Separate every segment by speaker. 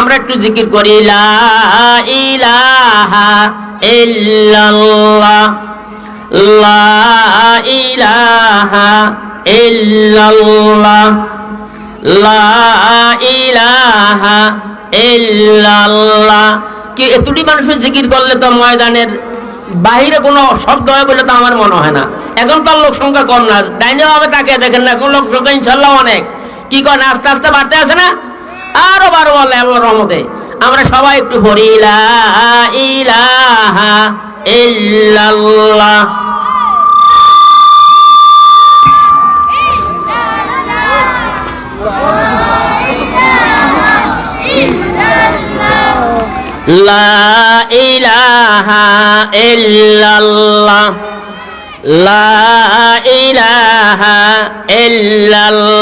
Speaker 1: আমরা একটু জিকির করি, লা ইলাহা লা ইলাহা লা কি, এতটি মানুষের জিকির করলে তো ময়দানের বাহিরে কোনো শব্দ হয় বলে তো আমার মনে হয় না। এখন তো লোক সংখ্যা কম না। ডাইনে হবে তাকে দেখেন না, এখন লোক সংখ্যা ইনশাল্লাহ অনেক। কি করেন আস্তে আস্তে বাড়তে আছে না? আরও বারো বলে আল্লাহর রহমতে। আমরা সবাই একটু পড়ি ইলাহা লা লা ইলাহা ইল্লাল্লাহ।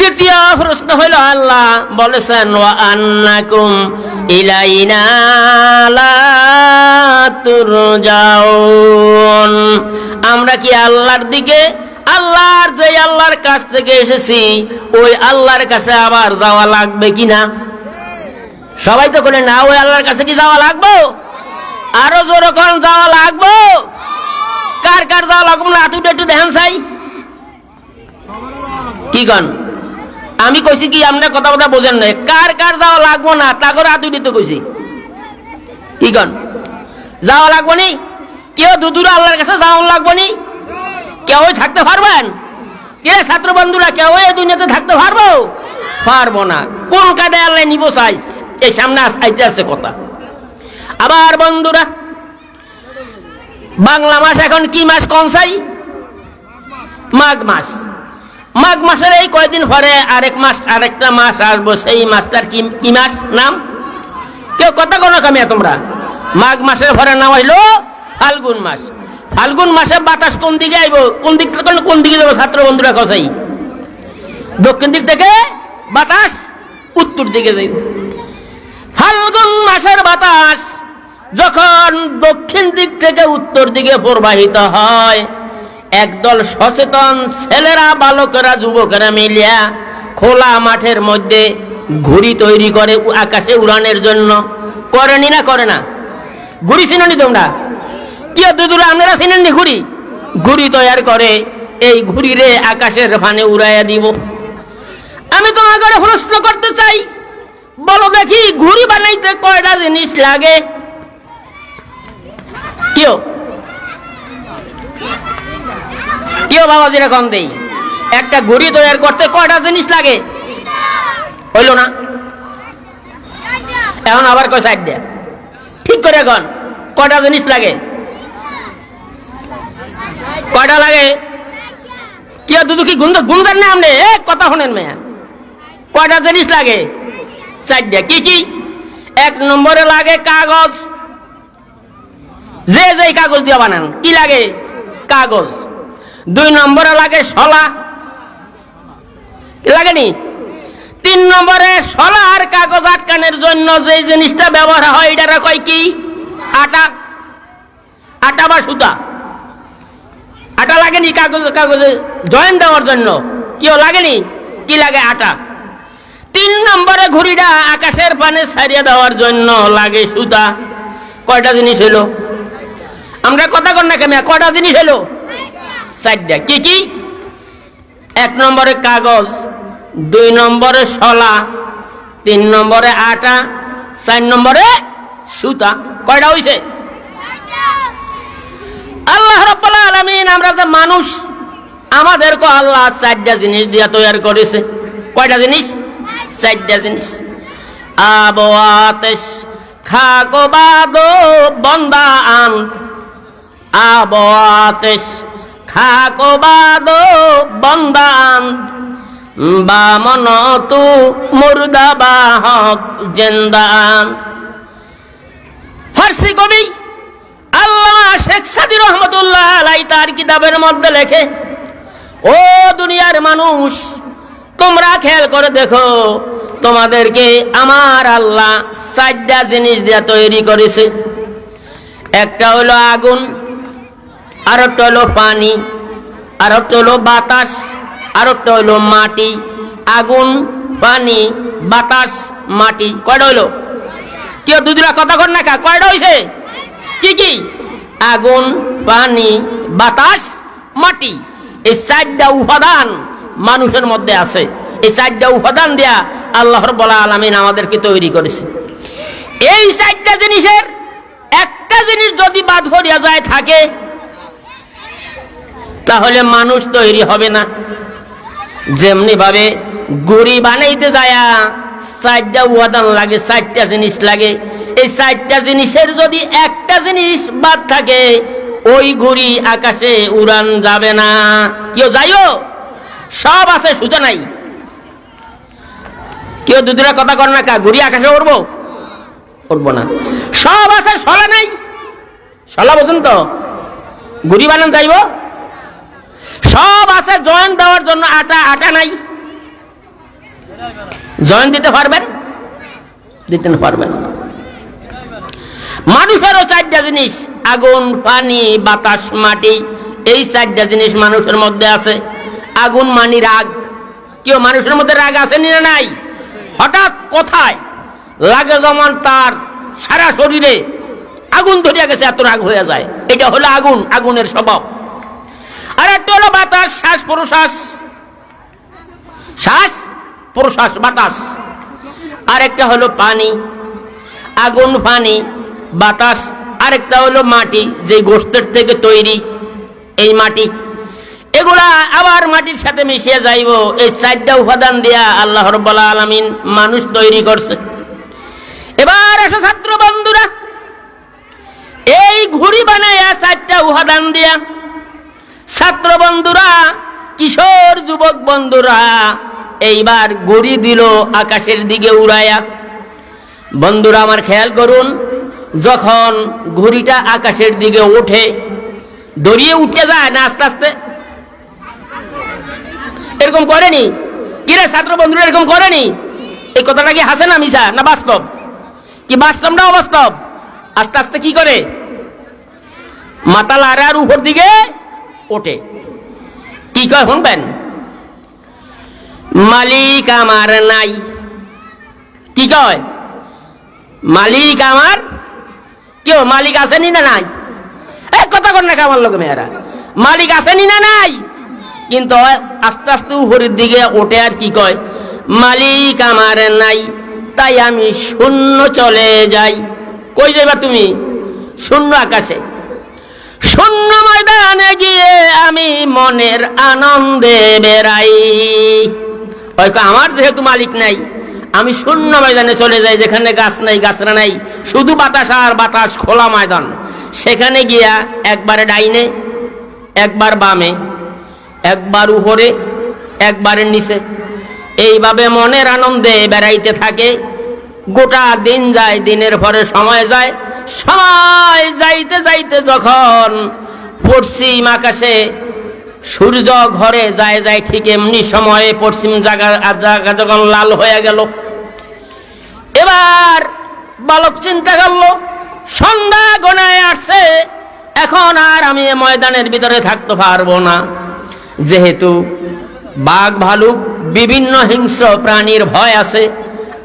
Speaker 1: দ্বিতীয় প্রশ্ন হইল আল্লাহ বলেছেন, ওয়া আন্নাকুম ইলাইনা লা তুরজাউন। আমরা কি আল্লাহর দিকে, আল্লাহর যে আল্লাহর কাছ থেকে এসেছি, ওই আল্লাহর কাছে আবার যাওয়া লাগবে কিনা সবাই তো করে না, ওই আল্লাহর কাছে কি যাওয়া লাগবো? আরও কোন যাওয়া লাগবো? কার কার যাওয়া লাগবো? না তুই একটু দেখেন চাই। কি কন? আমি কইছি কি, আপনার কথা কথা বোঝেন নাই। কার কার যাওয়া লাগবো না? তা করে আতুই দিতে কইছি। কি কন? যাওয়া লাগবো নি? কেউ দুদূর আল্লাহর কাছে যাওয়া লাগবো নি? কেউ থাকতে পারবেন? কে ছাত্র বন্ধুরা কেউ এই দুনিয়াতে থাকতে পারব? পারব না। কোন কাদে আল্লাহ নিব চাইস এই সামনে আইতে আছে কথা। আবার বন্ধুরা, বাংলা মাস এখন কি মাস কম চাই? মাঘ মাস। মাঘ মাসের এই কয়দিন পরে আরেক মাস, আরেকটা মাস আসব, সেই মাসটার কি কি মাস? নাম? কেউ কথা কোনো কামিয়া তোমরা? মাঘ মাসের পরে নাম হইল ফাল্গুন মাস। ফাল্গুন মাসে বাতাস কোন দিকে আইব? কোন দিক থেকে কোন দিকে যাব? ছাত্র বন্ধুরা কসাই দক্ষিণ দিক থেকে বাতাস উত্তর দিকে যাইব। ফাল্গুন মাসের বাতাস যখন দক্ষিণ দিক থেকে উত্তর দিকে প্রবাহিত হয় একদল সচেতন ছেলেরা, বালকেরা, যুবকেরা মিলিয়া খোলা মাঠের মধ্যে ঘুড়ি তৈরি করে আকাশে উড়ানের জন্য। করেনি না, করে না? ঘুড়ি চিনি তোমরা? কি দুদূরে আপনারা চিনেননি ঘুড়ি? ঘুড়ি তৈরি করে এই ঘুড়িরে আকাশের ফানে উড়াইয়া দিব। আমি তোমাকে প্রশ্ন করতে চাই। বলো দেখি, ঘুড়ি বানাইতে কয়টা জিনিস লাগে? কেউ কেউ বাবা যেরকম দেই। একটা ঘুড়ি তৈরি করতে কয়টা জিনিস লাগে? হইল না? এখন আবার কয় সাইড দেয়া? ঠিক করে এখন, কয়টা জিনিস লাগে? কয়টা লাগে? কি দুদু কি গুন্দ গুন্দার না আমনে এ, কথা শোনেন মেয়া। কয়টা জিনিস লাগে? চারটা কি কি? এক নম্বরে লাগে কাগজ। যে যে কাগজ দিয়ে বানান, কি লাগে? কাগজ। দুই নম্বরে লাগে শলা। লাগেনি? তিন নম্বরে শলা আর কাগজ আটকানোর জন্য যে জিনিসটা ব্যবহার হয় এটা কয় কি? আটা। আটা বা সুতা। আটা লাগেনি কাগজ, কাগজে জয়েন দেওয়ার জন্য? কেউ লাগেনি? কি লাগে আটা? তিন নম্বরে ঘুড়িটা আকাশের পানে ছাড়িয়ে দেওয়ার জন্য লাগে সুতা। কয়টা জিনিস হলো আমরা কথা কর না কেন? কয়টা জিনিস হলো চারটা। কি কি? এক নম্বরে কাগজ, দুই নম্বরে শলা, তিন নম্বরে আটা, চার নম্বরে সুতা। কয়টা হইছে? আল্লাহ রাব্বুল আলামিন, আমরা যে মানুষ, আমাদেরকে আল্লাহ চারটা জিনিস দিয়া তৈরি করেছে। কয়টা জিনিস? চারটা জিনিস। আবো আতেশ খাকো বাদো, বন্দা আন আবো খাকো বাদো বন্দান আন বামন তু মুর্দা বাহক জেন্দান। ফার্সি কবি আল্লাহ শেখ সাদি রহমতুল্লাহ আলাই তার কিতাবের মধ্যে লেখে, ও দুনিয়ার মানুষ, তোমরা খেয়াল করে দেখো, তোমাদেরকে আমার আল্লাহ চারটা জিনিস দিয়ে তৈরি করেছে। একটা হলো আগুন আর একটা হলো পানি, আর একটা হলো বাতাস, আর একটা হলো মাটি, আগুন, পানি, বাতাস, মাটি। কয়টা হইল কেউ দুদিরা কথা কর না কয়টা হইছে? কি কি? আগুন, পানি, বাতাস, মাটি। এই চারটা উপাদান মানুষের মধ্যে আছে। এই চারটা উপাদান দেয়া আল্লাহর বলা আলামিন আমাদেরকে তৈরি করেছে। এই চারটা জিনিসের একটা জিনিস যদি বাদ করিয়া যায় থাকে তাহলে মানুষ তৈরি হবে না। যেমনি ভাবে গুড়ি বানাইতে যায়া চারটা উপাদান লাগে, চারটা জিনিস লাগে। এই চারটা জিনিসের যদি একটা জিনিস বাদ থাকে, ওই ঘুড়ি আকাশে উড়ান যাবে না। কেউ যাইও? সব আছে, সুজা নাই। কেউ দুদিনের কথা কর না কা ঘুড়ি আকাশে উড়বো? উড়বো না। সব আছে সলা নাই। সলা বোঝুন তো ঘুড়ি বানান যাইব? সব আছে, জয়েন দেওয়ার জন্য আটা আটা নাই। জয়েন দিতে পারবেন? দিতে পারবেন? মানুষেরও চারটা জিনিস, আগুন, পানি, বাতাস, মাটি, এই চারটা জিনিস মানুষের মধ্যে আছে। আগুন, মানি, রাগ। কেউ মানুষের মধ্যে রাগ আছে না নাই? হঠাৎ কোথায়? লাগে যেমন তার সারা শরীরে আগুন ধরিয়া গেছে, এত রাগ হয়ে যায়। এটা হলো আগুন, আগুনের স্বভাব। আর একটা হলো বাতাস, শ্বাস প্রশ্বাস শ্বাস প্রশ্বাস বাতাস। আর একটা হলো পানি, আগুন, পানি, বাতাস। আরেকটা হলো মাটি, যে গোষ্ঠের থেকে তৈরি এই মাটি। এগুলা আবার মাটির সাথে মিশিয়ে যাইব। এই চারটা উপাদান দিয়া আল্লাহ রব্বাল আলমিন মানুষ তৈরি করছে। এবার আসো ছাত্র বন্ধুরা, এই ঘুড়ি বানায়া চারটা উপাদান দিয়া ছাত্র বন্ধুরা, কিশোর যুবক বন্ধুরা, এইবার গড়ি দিল আকাশের দিকে উড়ায়া। বন্ধুরা, আমার খেয়াল করুন, যখন ঘড়িটা আকাশের দিকে ওঠে, দড়িয়ে উঠে যায় না আস্তে আস্তে? এরকম করেনি? কিরে ছাত্র বন্ধুরা, এরকম করেনি? এই কথাটা কি হাসে না মিশা, না বাস্তব? কি বাস্তব না অবাস্তব? আস্তে আস্তে কি করে? মাতাল আর উপর দিকে ওঠে। কি কয় শুনবেন? মালিক আমার নাই। কি কয়? মালিক আমার? কেউ মালিক আসেনি না নাই? এক কথা কর না আমার লোক মেয়েরা। মালিক আসেনি না নাই? কিন্তু আস্তে আস্তে উপরের দিকে ওঠে আর কি কয়? মালিক আমার নাই, তাই আমি শূন্য চলে যাই। কই যাবা তুমি? শূন্য আকাশে। শূন্য ময়দানে গিয়ে আমি মনের আনন্দে বেড়াই। হয়তো আমার যেহেতু মালিক নাই, আমি শূন্য ময়দানে চলে যাই, যেখানে গাছ নাই গাছরা নাই, শুধু বাতাস আর বাতাস, খোলা ময়দান। সেখানে গিয়া একবারে ডাইনে, একবার বামে, একবার উপরে একবারের নিচে, এইভাবে মনের আনন্দে বেড়াইতে থাকে। গোটা দিন যায়, দিনের পরে সময় যায় সময় যাইতে যাইতে যখন পশ্চিম আকাশে সূর্য ঘরে যায় যায় ঠিক এমনি সময়ে পশ্চিম জায়গা জায়গা যখন লাল হয়ে গেল। এবার বালক চিন্তা করল, সন্ধ্যা গোনায় আসছে, এখন আর আমি ময়দানের ভিতরে থাকতে পারব না। যেহেতু বাঘ ভালুক, বিভিন্ন হিংস্র প্রাণীর ভয় আছে,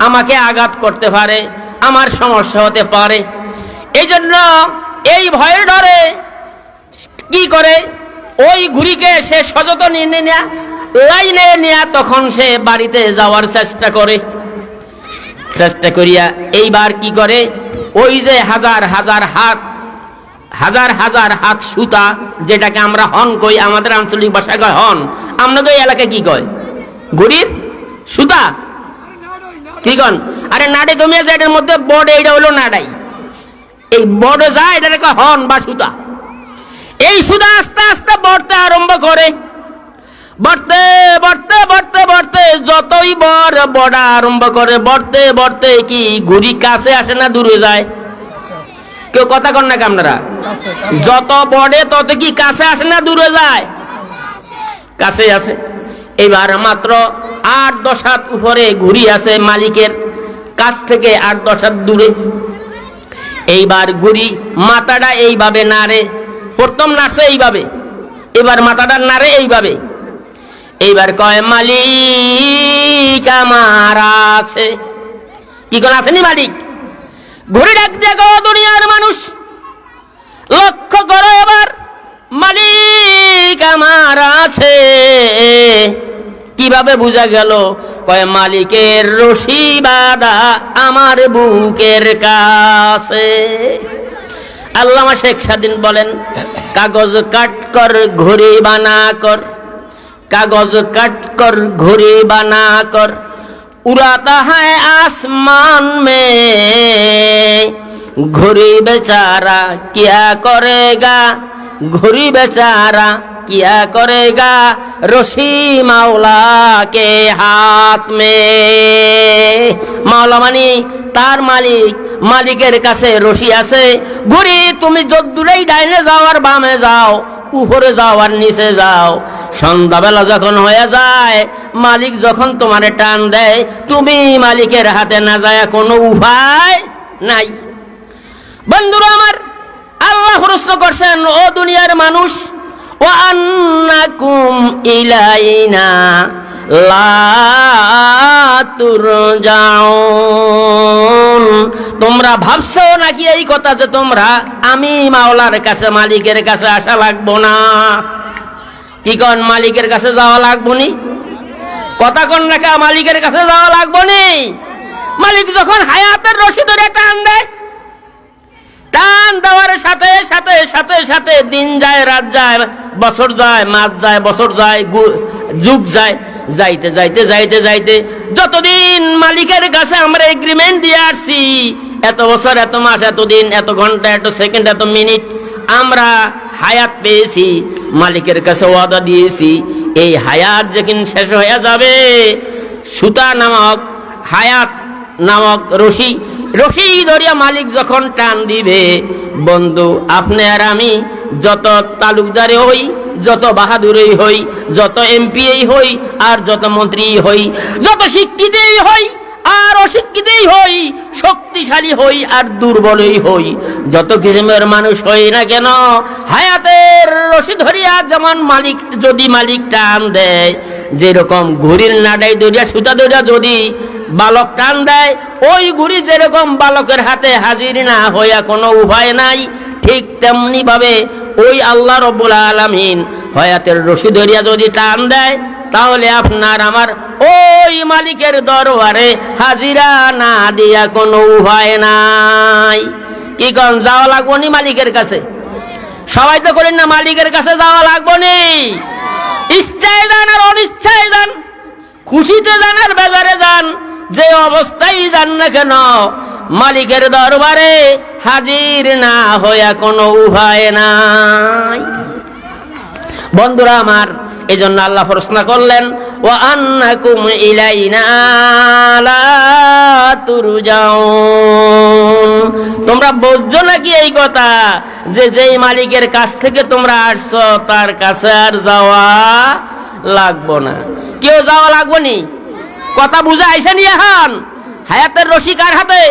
Speaker 1: আমাকে আঘাত করতে পারে, আমার সমস্যা হতে পারে। এই জন্য এই ভয়ের ডরে কি করে? ওই ঘুড়িকে সে সযত্ন নিয়ে নেয়া, লাইনে নেয়া, তখন সে বাড়িতে যাওয়ার চেষ্টা করে। চেষ্টা করিয়া এইবার কি করে? ওই যে হাজার হাজার হাত, হাজার হাজার হাত সুতা, যেটাকে আমরা হন কই, আমাদের আঞ্চলিক ভাষায় কয় হন। আপনাদের এই এলাকায় কি কয় ঘুড়ির সুতা? কি কন? আরে নাড়ে জমিয়ে যায় এটার মধ্যে বড়, এইটা হলো নাড়াই। এই বড় যায় এটাকে হন বা সুতা? এই সুদা আস্তে আস্তে বড়তে আরম্ভ করে। বড়তে বড়তে বড়তে বড়তে যতই বড় বড়া আরম্ভ করে, বড়তে বড়তে কি ঘুড়ি কাছে আসে না দূরে যায়? কেউ কথা কন না কি আপনারা? যত বড়ে তত কি কাছে আসে না দূরে যায়? কাছে আছে এবার মাত্র আট দশ হাত উপরে ঘুরি আছে মালিকের কাছ থেকে আট দশ হাত দূরে। এইবার ঘুরি, মাথাটা এইভাবে নাড়ে। প্রথম নাড়ছে এইভাবে, এবার মাথাটা নাড়ে এইভাবে। এইবার কয়, মালিক আমার আছে। কি কোন আসেনি মালিক? ঘুরে ডাক দেখো দুনিয়ার মানুষ। লক্ষ্য করো এবার, মালিক আমার আছে। কীভাবে বোঝা গেল? কয়, মালিকের রশি বাদা আমার বুকের কাছে। আল্লামা শেখ সাদিন বলেন, কাগজ কাট কর ঘুরি বানা কর। কাগজ কাট কর ঘুরি বানা কর। উড়াতা হায় আসমান মে। ঘুরি বেচারা কিয়া করেগা? ঘুরি বেচারা কিয়া করেগা রশি মাওলা কে হাত মে। মাওলা মানি, তার মালিক, মালিকের কাছে রশি আছে। ঘুরি তুমি যদ্দুরেই ডাইনে যাও আর বামে যাও, উপরে যাও আর নিচে যাও। সন্ধ্যাবেলা যখন হয়ে যায়, মালিক যখন তোমারে টান দেয়, তুমি মালিকের হাতে না যায় কোনো উপায় নাই। বন্ধুরা আমার, আল্লাহ প্রশ্ন করছেন, ও দুনিয়ার মানুষ আন্নাকুম ইলাইনা লা তোমরা ভাবছ নাকি এই কথা যে তোমরা আমি মাওলার কাছে, মালিকের কাছে আসা লাগবো না? কি কন, মালিকের কাছে যাওয়া লাগবো নি? কথা কন নাকি মালিকের কাছে যাওয়া লাগবো নি? মালিক যখন হায়াতের রশি ধরে টান দেয় টান দেওয়ার সাথে সাথে সাথে সাথে দিন যায়, রাত যায়, বছর যায়, মাস যায়, বছর যায় যুগ যায়। যাইতে যাইতে যাইতে যাইতে যতদিন মালিকের কাছে আমরা এগ্রিমেন্ট দিয়ে আসছি, এত বছর, এত মাস, এত দিন, এত ঘণ্টা, এত সেকেন্ড এত মিনিট আমরা হায়াত পেয়েছি, মালিকের কাছে ওয়াদা দিয়েছি। এই হায়াত যেদিন শেষ হয়ে যাবে, সুতা নামক, হায়াত নামক রশি রশি ধরিয়া মালিক যখন টান দিবে, বন্ধু, আপনি আর আমি যত তালুকদারে হই, যত বাহাদুরই হই, যত এমপিই হই, আর যত মন্ত্রী হই, যত শিক্ষিতই হই আর অশিক্ষিতই হই, শক্তিশালী হই আর দুর্বলই হই। যত কিসিমের মানুষ হই না কেন, হায়াতের রশি ধরিয়া যেমন মালিক, যদি মালিক টান দেয়, যেরকম ঘুড়ির নাডাই দরিয়া সুতা দরিয়া যদি বালক টান দেয়, ওই ঘুড়ি যেরকম বালকের হাতে হাজির না হইয়া কোনো উপায় নাই, ঠিক তেমনি ভাবে ওই আল্লাহ রব্বুল আলমিন হয়াতের রশি ধরিয়া যদি টান দেয় তাহলে আপনার আমার ওই মালিকের দরবারে হাজিরা না দিয়া কোনো উপায় নাই। কি কন, যাওয়া লাগবো নি মালিকের কাছে? সবাই তো করেন না, মালিকের কাছে যাওয়া লাগবো নি। ইচ্ছায় যান আর অনিচ্ছায় যান, খুশিতে যান আর বেজারে যান, যে অবস্থায় যান না কেন, মালিকের দরবারে হাজির না হইয়া কোনো উপায় নাই। বন্ধুরা আমার এই জন্য আল্লাহ প্রশ্ন করলেন ও আন্নাকুম ইলাইনা তোমরা বুঝছ নাকি এই কথা? যে যেই মালিকের কাছ থেকে তোমরা আসছো, তার কাছে আর যাওয়া লাগবো না। কেউ যাওয়া লাগবো নি? কথা বুঝে আইসে নিয়ে হান হায়াতের রশি কার হাতে?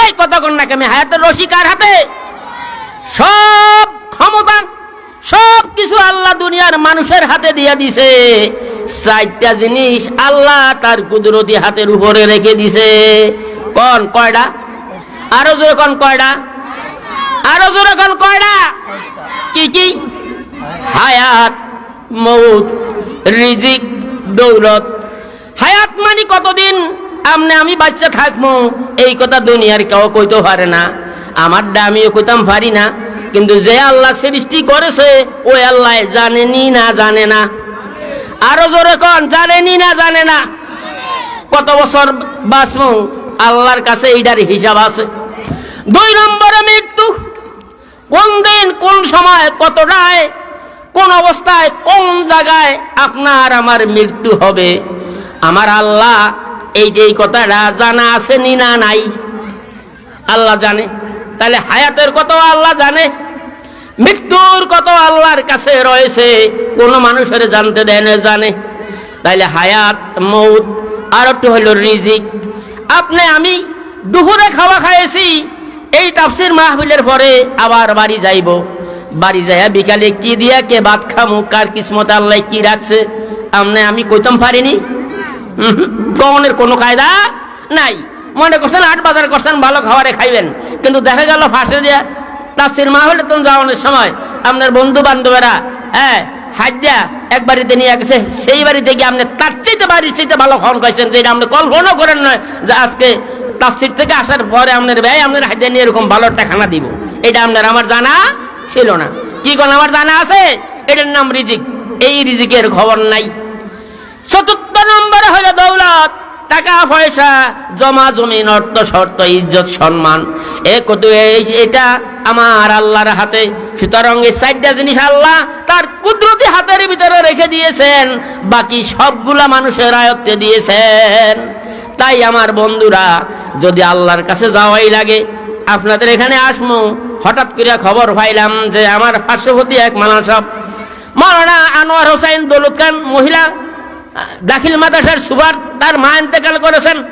Speaker 1: এই কন না কেমন হায়াতের রশি কার হাতে? সব ক্ষমতা সব কিছু আল্লাহ দুনিয়ার মানুষের হাতে দিয়ে দিছে। চারটা জিনিস আল্লাহ তার কুদরতি হাতের উপরে রেখে দিছে। কন কয়টা আরও জোরে কন কয়টা আরও জোরে কন কয়টা কি কি? হায়াত মৌত রিজিক, দৌলত। হায়াত মানে কতদিন? আমনে আমি বাচ্চা থাকব এই কথা দুনিয়ার কেউ কইতে পারে না। আমার আমিও কইতাম পারি না। কিন্তু যে আল্লাহ সৃষ্টি করেছে, ওই আল্লাহ জানেনি না জানে না। আরও জোরে কন, জানেনি না জানে না। কত বছর বাঁচবো? আল্লাহর কাছে এইটার হিসাব আছে। দুই নম্বরে মৃত্যু। কোন দিন, কোন সময়, কতটায়, কোন অবস্থায়, কোন জায়গায় আপনার আমার মৃত্যু হবে? আমার আল্লাহ এই যে কথাটা জানা আছে নি না নাই? আল্লাহ জানে। তাহলে হায়াতের কত আল্লাহ জানে? মৃত্যুর কত আল্লাহর কাছে রয়েছে? কোনো মানুষের জানতে দেয় না, জানে। তাইলে হায়াত, মৌত, আর একটু হইল রিজিক। আপনি, আমি দুপুরে খাওয়া খাইয়েছি, এই তাফসির মাহবিলের পরে আবার বাড়ি যাইব। বাড়ি যাইয়া বিকালে কি দিয়া, কে ভাত খামু, কার কিসমত আল্লাহ কি রাখছে? আপনি আমি কইতাম পারিনি। ভ্রমণের কোনো কায়দা নাই। মনে করছেন, আট বাজার করছেন, ভালো খাবারে খাইবেন। কিন্তু দেখা গেল ফাঁসে দিয়া তাফসির মাহবিলে তখন যাওয়ানোর সময় আপনার বন্ধু বান্ধবেরা হ্যাঁ হাজ্জা এক বাড়িতে নিয়ে গেছে, সেই বাড়িতে গিয়ে আপনি তার চাইতে বাড়ির চাইতে ভালো খাওয়ান খাইছেন, যেটা আপনি কল্পনাও করেন নয় যে আজকে তাফসির থেকে আসার পরে আপনার ব্যয়, আপনার হাজ্জা নিয়ে এরকম ভালো একটা খানা দিব। এটা আপনার, আমার জানা ছিল না। কি কোন আমার জানা আছে? এটার নাম রিজিক। এই রিজিকের খবর নাই। চতুর্থ নম্বরে হলো দৌলত। টাকা পয়সা, জমা জমিন, অর্থ শর্ত, ইজ্জত, সম্মান। এ কত এটা আমার আল্লাহর হাতে। সুতরাং এই চারটা জিনিস আল্লাহ তার কুদরতি হাতের ভিতরে রেখে দিয়েছেন। বাকি সবগুলা মানুষের আয়ত্তে দিয়েছেন। তাই আমার বন্ধুরা, যদি আল্লাহর কাছে যাওয়াই লাগে, আপনাদের এখানে আসমু। হঠাৎ করে খবর পাইলাম যে আমার পার্শ্ববর্তী এক মানাসব মাওলানা আনোয়ার হোসাইন দৌলত খান মহিলা দাখিল মাদ্রাসার সুবার তার মা ইন্তেকাল করেছেন।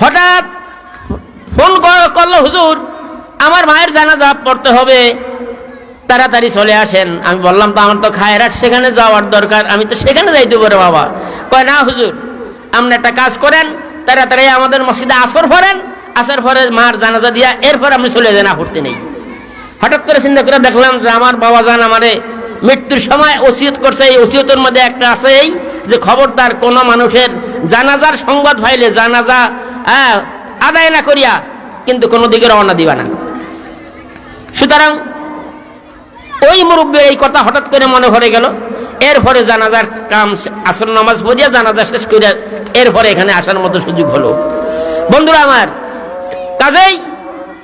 Speaker 1: হঠাৎ ফোন কর- করল, হুজুর, আমার মায়ের জানাজা পড়তে হবে। তাড়াতাড়ি চলে আসেন। আমি বললাম, তো আমার তো খায়রাট সেখানে যাওয়ার দরকার। আমি তো সেখানে যাইতে পারে বাবা। কয়, না, হুজুর, আপনি একটা কাজ করেন, তাড়াতাড়ি আমাদের মসজিদে আসর পড়েন আসর পরে মার জানাজা দিয়া এরপর আপনি চলে যান, আপত্তি নেই। হঠাৎ করে চিন্তা করে দেখলাম যে, আমার বাবা জান আমারে মৃত্যুর সময় ওসিয়ত করছে এই ওসিয়তের মধ্যে একটা আছে এই যে খবরদার কোন মানুষের জানাজার সংবাদ পাইলে জানাজা আহ, আদায় না করিয়া কিন্তু কোনো দিকে রওনা দিবা না। সুতরাং ওই মুরব্বীর এই কথা হঠাৎ করে মনে পড়ে গেল এরপরে জানাজার কাম আসর নামাজ পড়িয়া জানাজা শেষ করিয়া এরপরে এখানে আসার মতো সুযোগ হলো। বন্ধুরা আমার কাজেই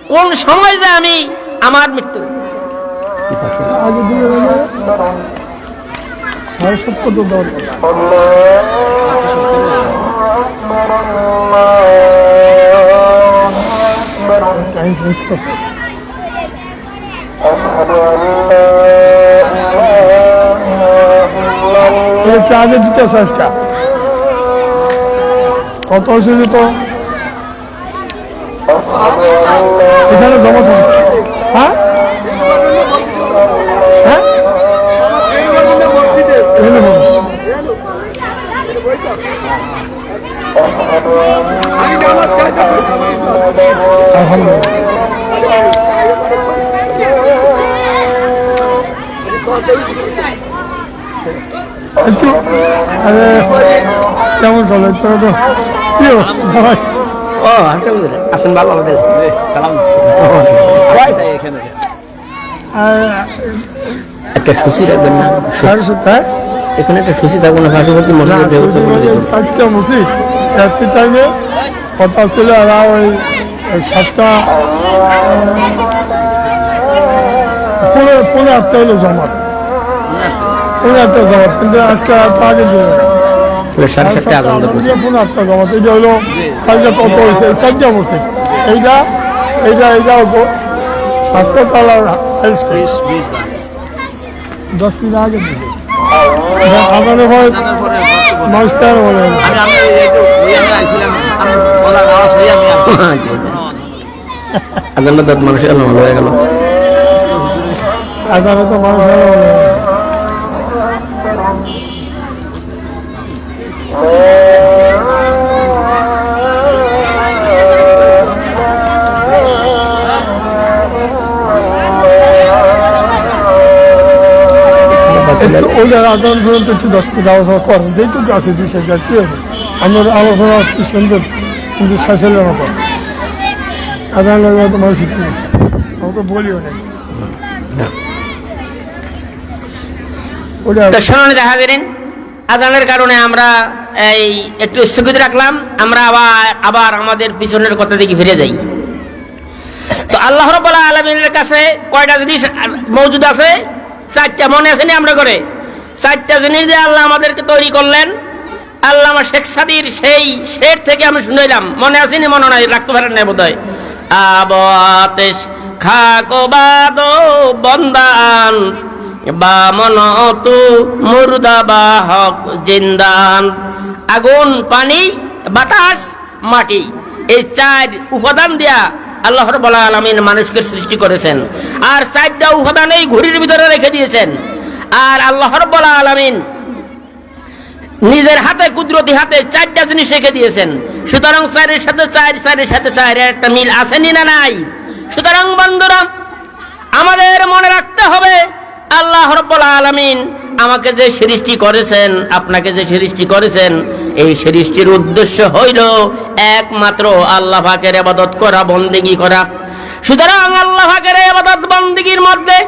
Speaker 1: কোন সময় যে আমি আমার মৃত্যু
Speaker 2: সাড়ে সত্তর তো দর টাইম চেঞ্জ করছে আগে দিতে আছে কত হয়েছে তো এখানে জমা হ্যাঁ এখানে বলো। আলহামদুলিল্লাহ একটু আরে কেমন চলে? তোরা তো। কি ও, সবাই?
Speaker 1: ও আলহামদুলিল্লাহ আছেন ভালো আমাদের
Speaker 2: আহ,
Speaker 1: একটা সুশি রাখবেন না
Speaker 2: সাড়ে সপ্তাহে
Speaker 1: এখানে একটা সুশি থাকব না পার্শ্ববর্তী
Speaker 2: না
Speaker 1: মসজিদে দেবতা বলে দেবেন।
Speaker 2: চারটা মসজিদ। একটি টাইমে কথা ছিল এরা ওই সাতটা পনেরো পনেরো আটটা হলো জমা পনেরো আটটা জমা কিন্তু আজকে আগে দিয়ে
Speaker 1: তাহলে সাড়ে সাতটা আজান দেবো
Speaker 2: পনেরো আটটা জমা এটা হলো কালকে কত হয়েছে চারটা মসজিদ। এইটা এইটা এইটা হাসপাতাল আর হাই স্কুল দশ মিনিট আগে দিকে আমাদের হয় মানুষ কেন বলে না?
Speaker 1: আজানটা দশ মানুষের ভালো হয়ে গেল।
Speaker 2: আদালত মানুষ আরও বলে ওদের আদান পর্যন্ত একটু দশ আলোচনা করেন যেটুকু আছে দুই সেটা কি হবে। আমার আলোচনা কি সুন্দর কিন্তু শেষ হলো না তো আদান তো মানুষ আমাকে বলিও নেই।
Speaker 1: দেখা আজানের কারণে আমরা এই একটু স্থগিত রাখলাম আমরা আবার আবার আমাদের পিছনের কথা দিকে ফিরে যাই। তো আল্লাহ রব্বুল আলমিনের কাছে কয়টা জিনিস মজুদ আছে? চারটা মনে আছে নি আমরা করে? চারটা জিনিস দিয়ে আল্লাহ আমাদেরকে তৈরি করলেন। আল্লাহ আমার শেখ সাদির সেই শের থেকে আমি শুনাইলাম মনে আছে নি, মনে নাই? রাখতে পারেন না বোধ হয় আব আতেশ খাকবাদ বন্দান বামন তু মুর্দাবাহক জিন্দান। আগুন, পানি, বাতাস, মাটি। এই চার উপাদান দিয়া আল্লাহ রব্বুল আলামিন মানুষকে সৃষ্টি করেছেন। আর চারটা উপাদান এই ঘুরির ভিতরে রেখে দিয়েছেন। আর আল্লাহ রব্বুল আলামিন নিজের হাতে, কুদরতি হাতে চারটা জিনিস রেখে দিয়েছেন। সুতরাং চারের সাথে চার, চারের সাথে চার একটা মিল আসেনি না নাই? সুতরাং বন্ধুরা, আমাদের মনে রাখতে হবে আল্লাহ রব্বুল আলামিন আমাকে যে সৃষ্টি করেছেন, আপনাকে যে সৃষ্টি করেছেন, এই সৃষ্টির উদ্দেশ্য হইল একমাত্র আল্লাহ পাকের আবাদত করা, বন্দিগি করা। সুতরাং আল্লাহ পাকের আবাদত বন্দিগির মধ্যে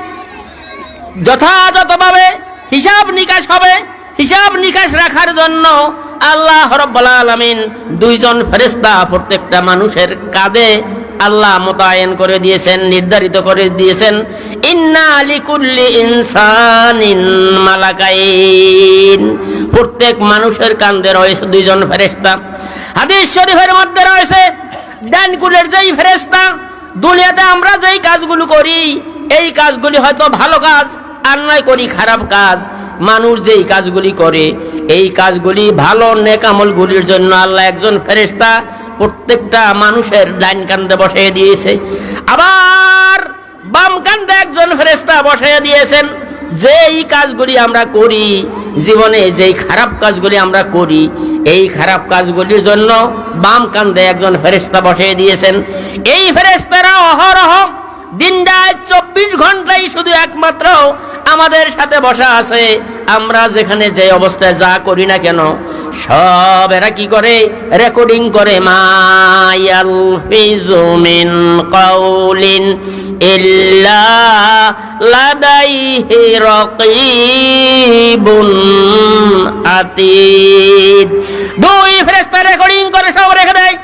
Speaker 1: যথাযথভাবে হিসাব নিকাশ হবে। হিসাব নিকাশ রাখার জন্য আল্লাহ রব্বুল আলামিন দুইজন ফেরেশতা প্রত্যেকটা মানুষের কাঁধে আল্লাহ মোতায়েন করে দিয়েছেন, নির্ধারিত করে দিয়েছেন, ইন্না লিকুল্লি ইনসানিন মালাকাইন। প্রত্যেক মানুষের কাঁধে রয়েছে দুইজন ফেরেশতা। হাদিস শরীফের মধ্যে রয়েছে ডানকুলের যেই ফেরেশতা, দুনিয়াতে আমরা যেই কাজগুলো করি, এই কাজগুলি হয়তো ভালো কাজ, আর নয় করি খারাপ কাজ। মানুষ যেই কাজগুলি করে, এই কাজগুলি ভালো নেকামলগুলির জন্য আল্লাহ একজন ফেরেশতা প্রত্যেকটা মানুষের ডাইন কান্দে বসিয়ে দিয়েছে। আবার বাম কান্দে একজন ফেরেশতা বসিয়ে দিয়েছেন, যেই কাজগুলি আমরা করি, জীবনে যেই খারাপ কাজগুলি আমরা করি, এই খারাপ কাজগুলির জন্য বাম কান্দে একজন ফেরেশতা বসিয়ে দিয়েছেন। এই ফেরেশতারা অহরহ দিনটায় চব্বিশ ঘন্টাই শুধু একমাত্র আমাদের সাথে বসা আছে। আমরা যেখানে যে অবস্থায় যা করি না কেন সব এরা কি করে? রেকর্ডিং করে মায়াল ফিজুমিন কাউলিন ইল্লা লাদাইহি রাকিবুন আতিদ। দুই ফেরেশতা রেকর্ডিং করে, সব রেখে দেয়।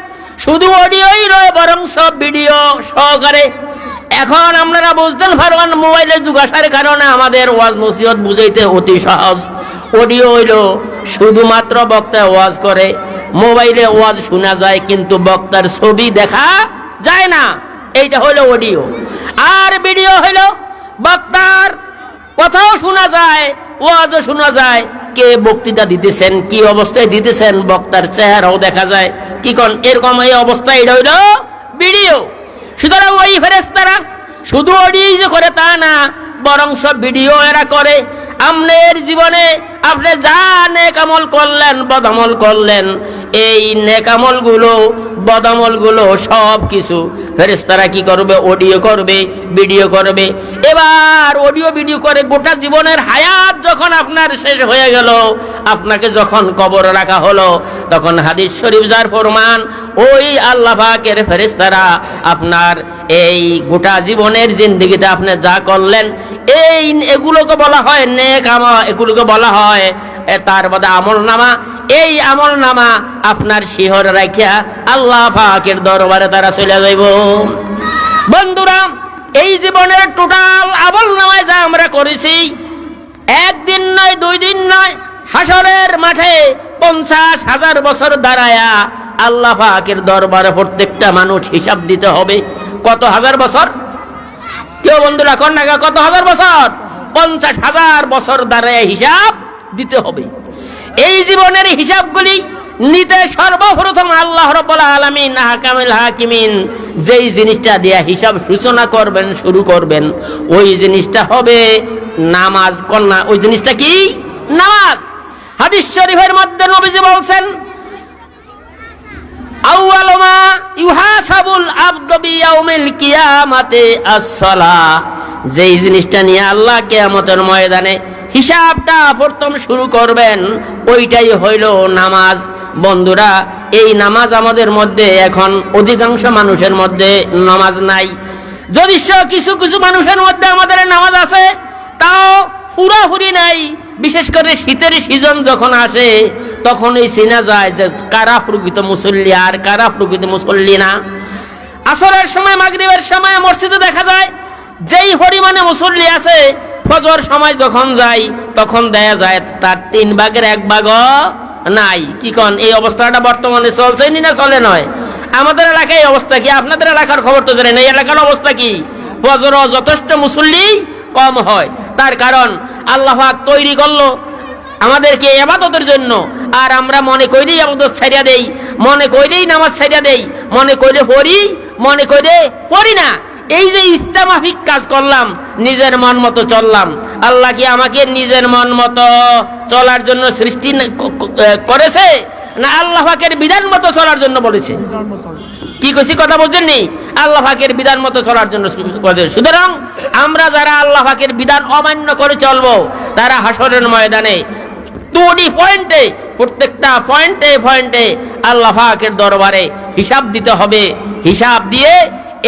Speaker 1: শুধু অডিওই নয়, বরং সব ভিডিও সহকারে। এখন আপনারা বুঝতেন পারবেন মোবাইলের যুগ আসার কারণে আমাদের ওয়াজ নসিহত বুঝাইতে অতি সহজ। অডিও হইল শুধুমাত্র বক্তা ওয়াজ করে, মোবাইলে ওয়াজ শোনা যায়, কিন্তু বক্তার ছবি দেখা যায় না। এইটা হইল অডিও আর ভিডিও হইল বক্তার কথাও শোনা যায়, ওয়াজও শোনা যায়। কে বক্তৃতা দিতেছেন, কি অবস্থায় দিতেছেন, বক্তার চেহারাও দেখা যায়। কি কোন? এরকম এই অবস্থায় এটা হইল ভিডিও সুতরাং ওই ফেরেস্তারা শুধু অডিও করে তা না, বরং সব ভিডিও এরা করে। আমনের জীবনে আপনি যা নেকামল করলেন বদামল করলেন, এই নেকামলগুলো বদামলগুলো সব কিছু। ফেরেস্তারা কি করবে? অডিও করবে ভিডিও করবে। এবার অডিও ভিডিও করে গোটা জীবনের হায়াত যখন আপনার শেষ হয়ে গেল, আপনাকে যখন কবর রাখা হলো, তখন হাদিস শরীফ যার প্রমাণ ওই আল্লাহ ফেরেস্তারা আপনার এই গোটা জীবনের জিন্দিগিতে আপনি যা করলেন, এই এগুলোকে বলা হয় নেক এগুলোকে বলা হয় এ, তার মধ্যে আমল নামা এই আমল নামা আপনার শিহর রাখিয়া আল্লাহ পাকের দরবারে তারা চলে যাইব। বন্ধুরা এই জীবনের টোটাল আমল নামায় যা আমরা করেছি একদিন নয় দুই দিন নয় হাসরের মাঠে পঞ্চাশ হাজার বছর দাঁড়ায়া আল্লাহ পাকের দরবারে প্রত্যেকটা মানুষ হিসাব দিতে হবে। কত হাজার বছর? কেউ বন্ধুরা কন্যাকা কত হাজার বছর? পঞ্চাশ হাজার বছর দাঁড়ায় হিসাব দিতে হবে। এই জীবনের হিসাবগুলি নিতে সর্বপ্রথম আল্লাহ রব্বুল আলামিন হাকামিল হাকিমিন যেই জিনিসটা দিয়া হিসাব সূচনা করবেন, শুরু করবেন, ওই জিনিসটা হবে নামাজ কন্যা। ওই জিনিসটা কি? নামাজ। হাদিস শরীফের মধ্যে নবীজি বলছেন আউয়ালমা ইউহাসাবুল আবদু বিয়াউমিল কিয়ামাতে as-সালাহ যেই জিনিসটা নিয়ে আল্লাহ কিয়ামতের ময়দানে হিসাবটা প্রথম শুরু করবেন, ওইটাই হইল নামাজ। বন্ধুরা, এই নামাজ আমাদের মধ্যে এখন অধিকাংশ মানুষের মধ্যে নামাজ নাই। যদি কিছু কিছু মানুষের মধ্যে আমাদের নামাজ আছে, তাও পুরাপুরি নাই। বিশেষ করে শীতের সিজন যখন আসে তখনই চেনা যায় যে কারা প্রকৃত মুসল্লি আর কারা প্রকৃত মুসল্লি না। আসরের সময়, মাগরিবের সময় মসজিদে দেখা যায়, যেই পরিমাণে মুসল্লি আছে, ফজর সময় যখন যাই তখন দেখা যায় তার তিন ভাগের এক ভাগ নাই। কি কন, এই অবস্থাটা বর্তমানে চলছেনি না চলে নয়? আমাদের এলাকায় অবস্থা কি? আপনাদের এলাকার খবর তো জানেন, এই এলাকার অবস্থা কি? ফজর যথেষ্ট মুসল্লি কম হয়। তার কারণ আল্লাহ তৈরি করল আমাদেরকে এবাদতের জন্য। আর আমরা মনে করেই আবাদত ছাড়িয়া দেই, মনে করেই নামাজ ছাড়িয়া দেই, মনে করে পড়ি, মনে করে পড়ি না। এই যে ইচ্ছা মাফিক কাজ করলাম, নিজের মন মতো চললাম। আল্লাহ কি আমাকে নিজের মন মতো চলার জন্য সৃষ্টি করেছে? না আল্লাহ বিধান মতো চলার জন্য বলেছে? কি কইছি কথা বলছেন নি আল্লাহ পাকের বিধান মতো চলার জন্য। সুতরাং আমরা যারা আল্লাহ পাকের বিধান অমান্য করে চলবো, তারা হাসরের ময়দানে টুডি পয়েন্টে, প্রত্যেকটা পয়েন্টে পয়েন্টে আল্লাহ পাকের দরবারে হিসাব দিতে হবে হিসাব দিয়ে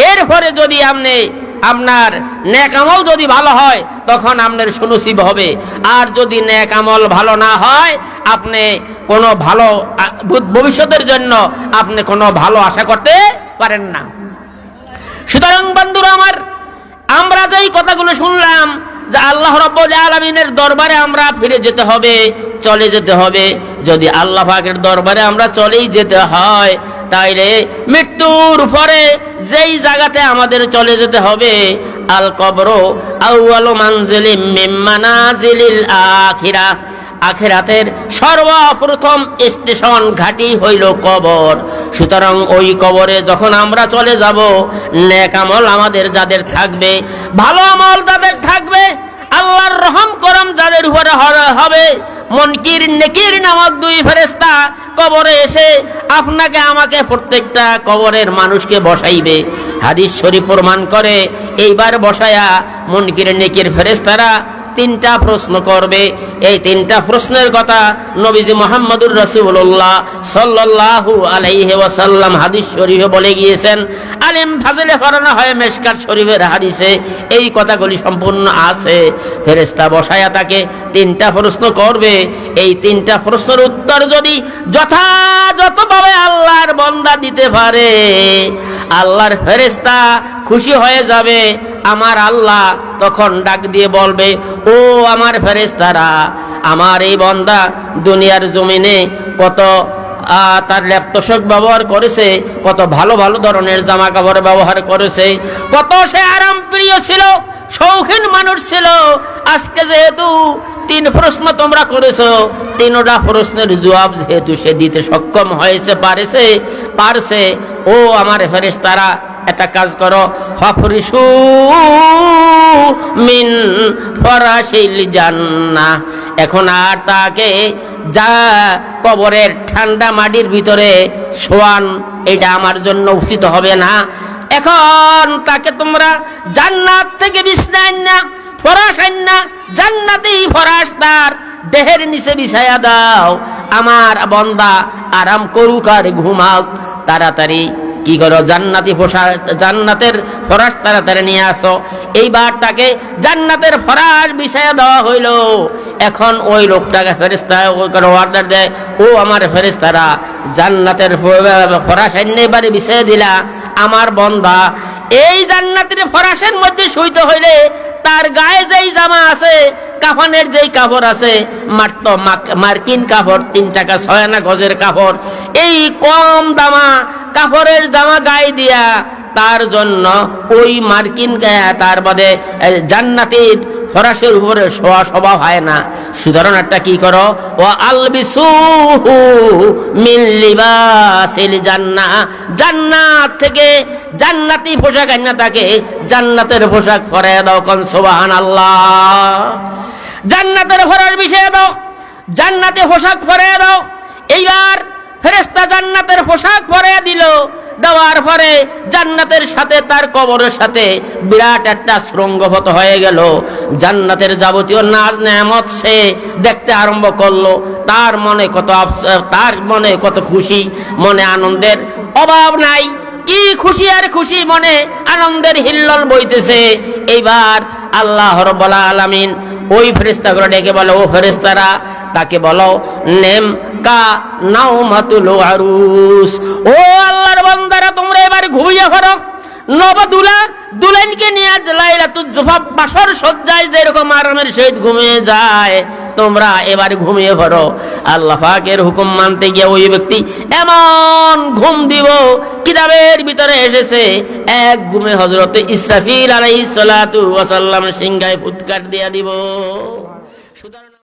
Speaker 1: এরপরে যদি আপনি আপনার নেক আমল যদি ভালো হয়, তখন আপনার সুনসিব হবে। আর যদি নেক আমল ভালো না হয়, আপনি কোনো ভালো ভবিষ্যতের জন্য আপনি কোনো ভালো আশা করতে পারেন না। সুতরাং বন্ধুরা আমার, আমরা যেই কথাগুলো শুনলাম, যে আল্লাহ রব্বুল আলমিনের দরবারে আমরা ফিরে যেতে হবে, চলে যেতে হবে। যদি আল্লাহ পাকের দরবারে আমরা চলেই যেতে হয় তাইলে মৃত্যুর পরে যেই জায়গাতে আমাদের চলে যেতে হবে, আল কবর আউয়ালু মানজিলিম মিম মানাজিলিল আখিরা। আখেরাতের সর্বপ্রথম স্টেশন ঘাটি হইল কবর। সুতরাং ওই কবরে যখন আমরা চলে যাব, নেক আমল আমাদের যাদের থাকবে, ভালো আমল যাদের থাকবে, আল্লাহর রহম করম যাদের উপরে হবে মনকির নেকির নামক দুই ফেরেস্তা কবরে এসে আপনাকে আমাকে প্রত্যেকটা কবরের মানুষকে বসাইবে। হাদিস শরীফ প্রমাণ করে, এইবার বসায়া মনকির নেকির ফেরেস্তারা তিনটা প্রশ্ন করবে। এই তিনটা প্রশ্নের কথা নবীজি মোহাম্মদুর রসুল্লাহ সাল্লাল্লাহু আলাইহি ওয়াসাল্লাম হাদিস শরীফে বলে গিয়েছেন, আলিম ফাজিলে ফরানো হয় মেশকার শরীফের হাদিসে। এই কথাগুলি সম্পূর্ণ আছে। ফেরেস্তা বসায়া তাকে তিনটা প্রশ্ন করবে। এই তিনটা প্রশ্নের উত্তর যদি যথাযথভাবে আল্লাহর বন্দা দিতে পারে, আল্লাহর ফেরেস্তা খুশি হয়ে যাবে, আমার আল্লাহ তখন ডাক দিয়ে বলবে, ও আমার ফেরেস্তারা আমার এই বন্দা দুনিয়ার জমিনে কত তার ল্যাপটপ ব্যবহার করেছে, কত ভালো ভালো ধরনের জামা কাপড় ব্যবহার করেছে, কত সে আরাম প্রিয় ছিল, শৌখিন মানুষ ছিল, আজকে যেহেতু তিন প্রশ্ন তোমরা করেছ, তিনটা প্রশ্নের জবাব যেহেতু সে দিতে সক্ষম হয়েছে, পারেছে, পারছে, ও আমার ফেরেস তারা একটা কাজ করো। ফরিসু মিন ফরাশিল জান্না এখন আর তাকে যা কবরের ঠান্ডা মাটির ভিতরে শোয়ান, এটা আমার জন্য উচিত হবে না। এখন তাকে তোমরা জান্নাত থেকে বিছনায় না ফরাস না, জান্নাতেই ফরাস তার দেহের নিচে বিছায়া দাও। আমার বন্দা আরাম করুক আর ঘুমাক। তাড়াতাড়ি কি করো? জান্নাতি ফোসা জান্নাতের ফরাস তাড়াতাড়ি নিয়ে আসো। এইবার তাকে জান্নাতের ফরাস বিষয়ে দেওয়া হইল। এখন ওই লোকটাকে ফেরিস্তা অর্ডার দেয়, ও আমার ফেরিস্তারা জান্নাতের ফরাস এবারে বিষয়ে দিলা। আমার বন্ধা, এই জান্নাতের ফরাসের মধ্যে শুইতে হইলে তার গায়ে যেই জামা আছে, কাফানের যেই কাপড় আছে মাত্র মার্কিন কাপড়, তিন টাকা ছয় আনা গজের কাপড়। এই কম দামা কাপড়ের জামা গায়ে দিয়া তার জন্য ওই মার্কিন তার বাদে জান্নাতের ফরাসের উপরে শোয়া স্বভাব হয় না। সুতরাং একটা কি করো? ও আলবিসুহু মিন লিবাসিল জান্নাহ। জান্নাত থেকে জান্নাতি পোশাক আইনা তাকে জান্নাতের পোশাক পরায় দাও কোন সুবহানাল্লাহ। জান্নাতের ফরাস বিষয়ে দাও, জান্নাতে পোশাক পরায় দাও। এইবার ফেরেস্তা জান্নাতের পোশাক পরায় দিল। দেওয়ার পরে জান্নাতের সাথে তার কবরের সাথে বিরাট একটা শ্রঙ্গভত হয়ে গেল। জান্নাতের যাবতীয় নাজ নেয়ামত সে দেখতে আরম্ভ করল। তার মনে কত তার মনে কত খুশি, মনে আনন্দের অভাব নাই। কি খুশি আর খুশি মনে আনন্দের হিল্লল বইতেছে। এইবার আল্লাহ রব্বুল আলামিন ওই ফেরেস্তাগুলো ডেকে বলে, ও ফেরেস্তারা তাকে বলো, নেম কা নাও মাতুল আরুস? ও আল্লাহর বান্দারা, তোমরা এবার ঘুমিয়ে পড়ো। নবদুলা দুলাইনকে নিয়ে আজ লাইলাতুল জুফা বাসর সজ্জায় যেরকম আরামের সহিত ঘুমিয়ে যায়, তোমরা এবার ঘুমিয়ে পড়ো। আল্লাহ পাকের হুকুম মানতে গিয়ে ওই ব্যক্তি এমন ঘুম দিব, কিতাবের ভিতরে এসেছে, এক ঘুমে হজরত ইসরাফিল আলাইহিস সালাতু ওয়াসাল্লাম সিংহায় ফুৎকার দিয়া দিব।